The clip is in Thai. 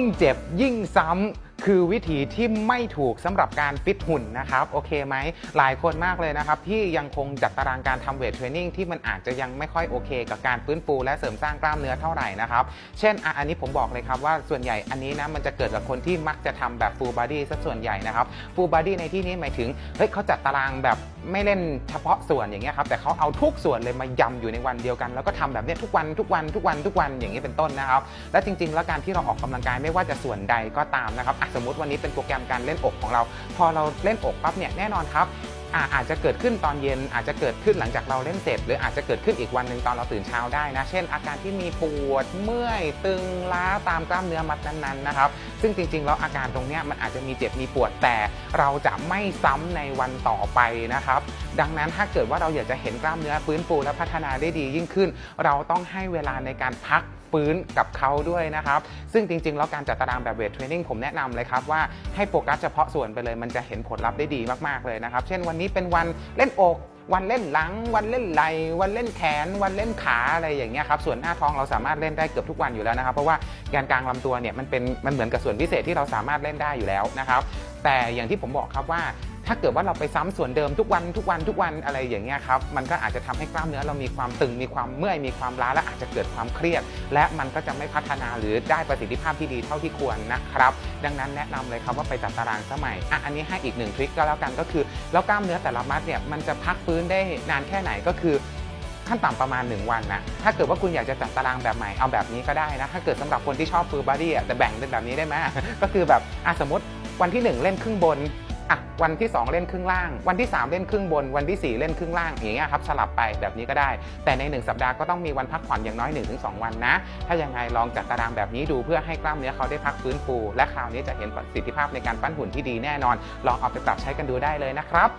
ยิ่งเจ็บยิ่งซ้ำ คือวิธีที่ไม่ถูกสำหรับการฟิตหุ่นนะครับโอเคไหมหลายคนมากเลยนะครับที่ยังคงจัดตารางการทำเวทเทรนนิ่งที่มันอาจจะยังไม่ค่อยโอเค กับการฟื้นฟูและเสริมสร้างกล้ามเนื้อเท่าไหร่นะครับเช่นอันนี้ผมบอกเลยครับว่าส่วนใหญ่อันนี้นะมันจะเกิดกับคนที่มักจะทำแบบ full body ซะส่วนใหญ่นะครับ full body ในที่นี้หมายถึงเฮ้ยเขาจัดตารางแบบไม่เล่นเฉพาะส่วนอย่างเงี้ยครับแต่เขาเอาทุกส่วนเลยมายำอยู่ในวันเดียวกัน แล้วก็ทำแบบเนี้ยทุกวันทุกวันทุกวันทุกวันอย่างนี้เป็นต้นนะครับ และจริง ๆ แล้วการที่เราออกกำลังกายไม่ว่าจะส่วนใดก็ตามนะครับสมมติวันนี้เป็นโปรแกรมการเล่นอกของเรา พอเราเล่นอกปั๊บเนี่ยแน่นอนครับ อาจจะเกิดขึ้นตอนเย็น อาจจะเกิดขึ้นหลังจากเราเล่นเสร็จ หรืออาจจะเกิดขึ้นอีกวันหนึ่งตอนเราตื่นเช้าได้นะ เช่น อาการที่มีปวดเมื่อยตึงล้าตามกล้ามเนื้อมัดนั้นๆนะครับ ซึ่งจริงๆแล้วอาการตรงนี้มันอาจจะมีเจ็บมีปวดแต่เราจะไม่ซ้ำในวันต่อไปนะครับ ดังนั้นถ้าเกิดว่าเราอยากจะเห็นกล้ามเนื้อฟื้นฟูและพัฒนาได้ดียิ่งขึ้น เราต้องให้เวลาในการพักฟื้นกับเขาด้วยนะครับ ซึ่งจริงๆ แล้วการจัดตารางแบบเวทเทรนนิ่งผมแนะนำเลยครับว่าให้โฟกัสเฉพาะส่วนไปเลยมันจะเห็นผลลัพธ์ได้ดีมากๆเลยนะครับ เช่นวันนี้เป็นวันเล่นอก วันเล่นหลัง วันเล่นไหลวันเล่นแขน วันเล่นขาอะไรอย่างเงี้ยครับส่วนหน้าท้องเราสามารถเล่นได้เกือบทุกวันอยู่แล้วนะครับ เพราะว่าแกนกลางลำตัวเนี่ยมันเป็นมันเหมือนกับส่วนพิเศษที่เราสามารถเล่นได้อยู่แล้วนะครับแต่อย่างที่ผมบอกครับว่า ถ้าเกิดว่าเราไปซ้ำส่วนเดิมทุกวันทุกวันทุกวันอะไรอย่างเงี้ยครับมันก็อาจจะทำให้กล้ามเนื้อเรามีความตึงมีความเมื่อยมีความล้าและอาจจะเกิดความเครียด และมันก็จะไม่พัฒนาหรือได้ประสิทธิภาพที่ดีเท่าที่ควรนะครับดังนั้นแนะนำเลยครับว่าไปจัดตารางสมัยอะอันนี้ให้อีกหนึ่งทริคก็แล้วกันก็คือแล้วกล้ามเนื้อแต่ละมัดเนี่ยมันจะพักฟื้นได้นานแค่ไหนก็คือขั้นต่ำประมาณ 1 วันนะถ้าเกิดว่าคุณอยากจะจัดตารางแบบใหม่เอาแบบนี้ก็ได้นะ ถ้าเกิดสำหรับคนที่ชอบฟูลบอดี้อะแต่แบ่งเป็นแบบนี้ได้ไหมก็คือแบบอะสมมติวันที่ 1 เล่นครึ่งบน อะวันที่ 2 เล่นครึ่งล่าง วันที่ 3 เล่นครึ่งบน วันที่ 4 เล่นครึ่งล่างอย่างเงี้ยครับสลับไปแบบนี้ก็ได้ แต่ใน 1 สัปดาห์ก็ต้องมีวันพักผ่อนอย่างน้อย 1-2 วันนะ ถ้ายังไงลองจัดตารางแบบนี้ดูเพื่อให้กล้ามเนื้อเขาได้พักฟื้นฟู และคราวนี้จะเห็นประสิทธิภาพในการปั้นหุ่นที่ดีแน่นอน ลองเอาไปปรับใช้กันดูได้เลยนะครับ